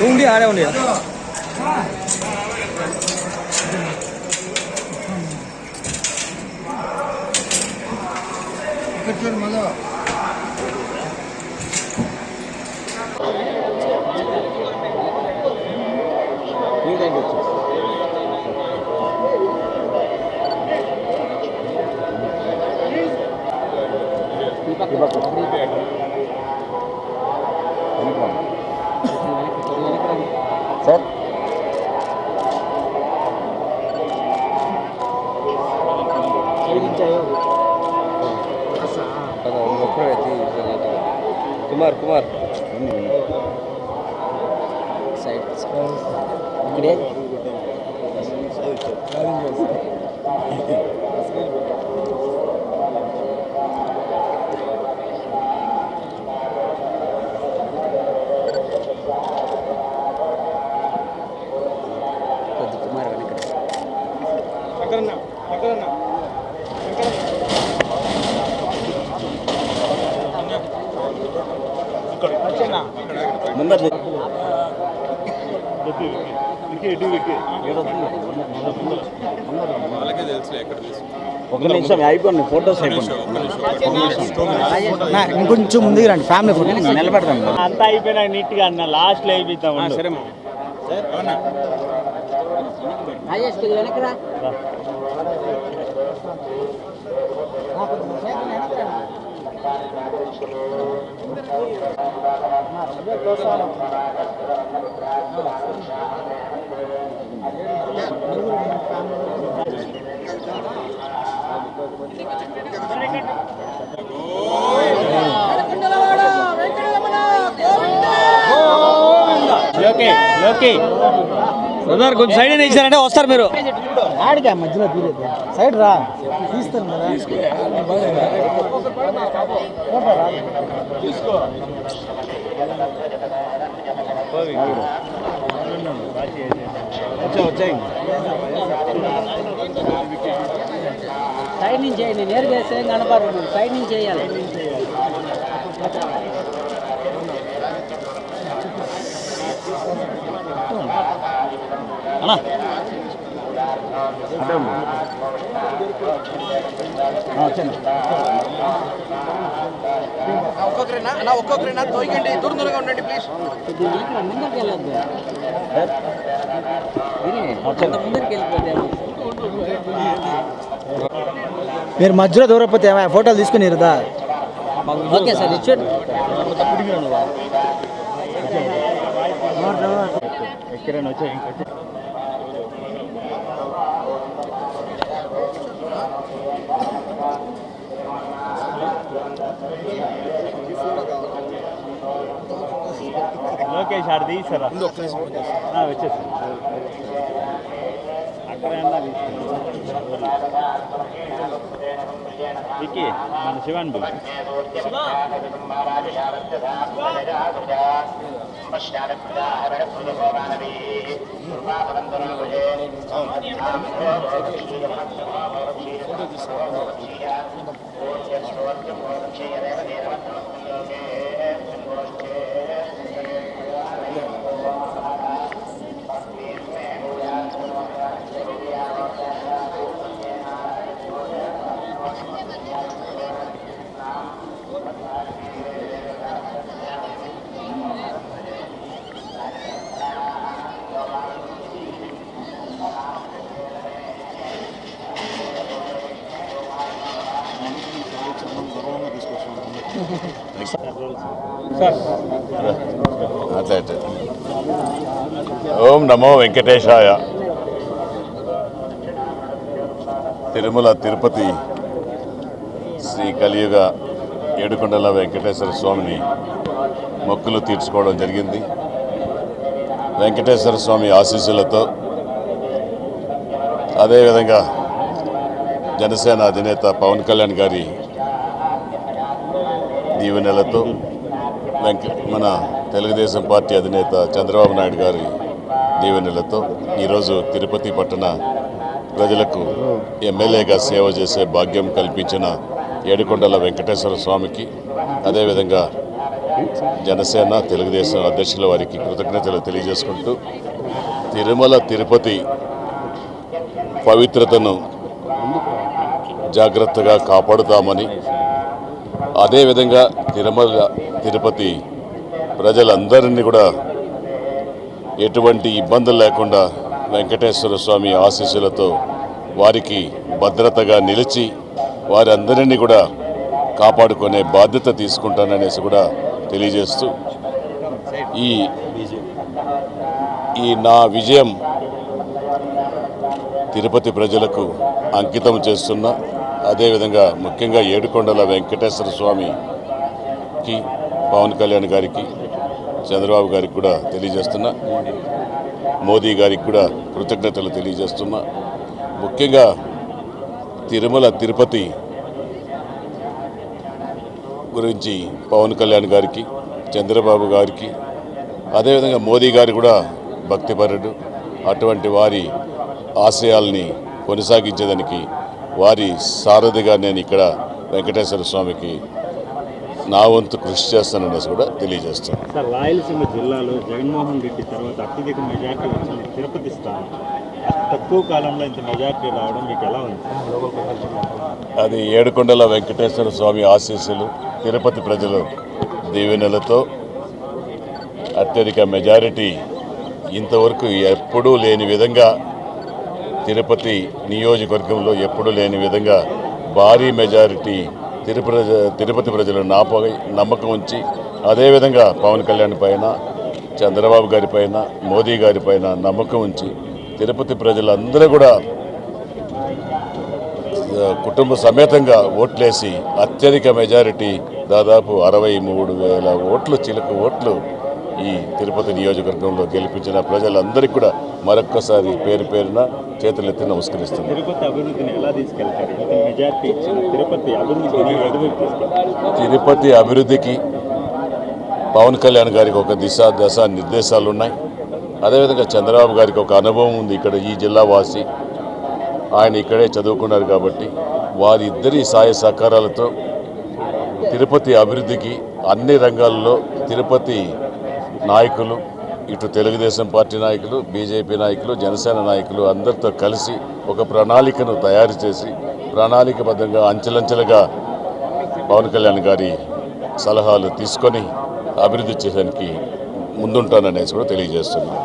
उयो अलि కుమార్ కుమార్ సైడ్ ఇక్కడే కొద్ది ముందర ఒక నిమిషం అయిపోయింది ఫోటోస్ అయిపోయింది ఇంకొంచెం ముందుకు రండి ఫ్యామిలీ ఫోటో నిలబెడతాం అంతా అయిపోయినా నీట్గా అన్న లాస్ట్లో అయిపోతాం సరే వెనకరా లోకే లోకే. బ్రదర్ కొంచెం సైడ్ ఇచ్చారంటే వస్తారు మీరు. ఆడిగా మధ్యలో తీరేది. సైడ్ రా. తీస్తాను కదా. సైడ్ నుంచి చేయండి నేరుగా వేస్తే ఏం కనపడరు సైడ్ నుంచి చేయాలి ఒక్కొక్కరైనా? అన్న ఒక్కొక్కరైనా? తోయకండి దూరం దూరంగా ఉండండి ప్లీజ్ మీరు మధ్యలో దూరపోతే ఏమైనా ఫోటోలు తీసుకుని ఇరుదా? ఓకే సార్ ఇచ్చాడు ఎక్కడైనా వచ్చాయి ఇంకొచ్చి లోకేష్ ఆడ తీసారా వచ్చేసి అక్కడ విక్కీ మన శివాన్ బిల్ అట్లా ఓం నమో వెంకటేశాయ. తిరుమల తిరుపతి శ్రీ కలియుగ ఏడుకొండల వెంకటేశ్వర స్వామిని మొక్కులు తీర్చుకోవడం జరిగింది. వెంకటేశ్వర స్వామి ఆశీస్సులతో అదేవిధంగా జనసేన అధినేత పవన్ కళ్యాణ్ గారి దీవెనలతో వెంక మన తెలుగుదేశం పార్టీ అధినేత చంద్రబాబు నాయుడు గారి దీవెనలతో ఈరోజు తిరుపతి పట్టణ ప్రజలకు ఎమ్మెల్యేగా సేవ చేసే భాగ్యం కల్పించిన ఏడుకొండల వెంకటేశ్వర స్వామికి అదేవిధంగా జనసేన తెలుగుదేశం అధ్యక్షుల వారికి కృతజ్ఞతలు తెలియజేసుకుంటూ తిరుమల తిరుపతి పవిత్రతను జాగ్రత్తగా కాపాడుతామని అదేవిధంగా తిరుమల తిరుపతి ప్రజలందరినీ కూడా ఎటువంటి ఇబ్బందులు లేకుండా వెంకటేశ్వర స్వామి ఆశీస్సులతో వారికి భద్రతగా నిలిచి వారందరినీ కూడా కాపాడుకునే బాధ్యత తీసుకుంటాననేసి కూడా తెలియజేస్తూ ఈ ఈ నా విజయం తిరుపతి ప్రజలకు అంకితం చేస్తున్నా. అదేవిధంగా ముఖ్యంగా ఏడుకొండల వెంకటేశ్వర స్వామికి పవన్ కళ్యాణ్ గారికి చంద్రబాబు గారికి కూడా తెలియజేస్తున్నా. మోదీ గారికి కూడా కృతజ్ఞతలు తెలియజేస్తున్నా. ముఖ్యంగా తిరుమల తిరుపతి గురించి పవన్ కళ్యాణ్ గారికి చంద్రబాబు గారికి అదేవిధంగా మోదీ గారు కూడా భక్తిపరుడు. అటువంటి వారి ఆశయాల్ని కొనసాగించేదానికి వారి సారథిగా నేను ఇక్కడ వెంకటేశ్వర స్వామికి నా వంతు కృషి చేస్తాననేసి కూడా తెలియజేస్తాను సార్ రాయలసీమ జిల్లాలో జగన్మోహన్ రెడ్డి తర్వాత అత్యధిక మెజార్టీ వచ్చింది తిరుపతి స్థానం. తక్కువ కాలంలో ఇంత మెజార్టీ రావడం మీకు ఎలా ఉంది? అది ఏడుకొండల వెంకటేశ్వర స్వామి ఆశీస్సులు తిరుపతి ప్రజలు దీవెనలతో అత్యధిక మెజారిటీ ఇంతవరకు ఎప్పుడూ లేని విధంగా తిరుపతి నియోజకవర్గంలో ఎప్పుడూ లేని విధంగా భారీ మెజారిటీ తిరుపతి తిరుపతి ప్రజలు నాపై నమ్మకం ఉంచి అదేవిధంగా పవన్ కళ్యాణ్ పైన చంద్రబాబు గారి పైన మోదీ గారి పైన నమ్మకం ఉంచి తిరుపతి ప్రజలందరూ కూడా కుటుంబ సమేతంగా ఓట్లేసి అత్యధిక మెజారిటీ దాదాపు అరవై మూడు వేల ఓట్లు చిలుక ఓట్లు ఈ తిరుపతి నియోజకవర్గంలో గెలిపించిన ప్రజలందరికీ కూడా మరొక్కసారి పేరు పేరున చేతులెత్తి తిరుపతి తీసుకెళ్తారు? తిరుపతి అభివృద్ధికి పవన్ కళ్యాణ్ గారికి ఒక దిశ దశ నిర్దేశాలు ఉన్నాయి అదేవిధంగా చంద్రబాబు గారికి ఒక అనుభవం ఉంది. ఇక్కడ ఈ జిల్లా వాసి ఆయన ఇక్కడే చదువుకున్నారు కాబట్టి వారిద్దరి సాయ సహకారాలతో తిరుపతి అభివృద్ధికి అన్ని రంగాల్లో తిరుపతి నాయకులు ఇటు తెలుగుదేశం పార్టీ నాయకులు బీజేపీ నాయకులు జనసేన నాయకులు అందరితో కలిసి ఒక ప్రణాళికను తయారు చేసి ప్రణాళికబద్ధంగా అంచెలంచెలుగా పవన్ కళ్యాణ్ గారి సలహాలు తీసుకొని అభివృద్ధి చేయడానికి ముందుంటాననేసి కూడా తెలియజేస్తున్నాను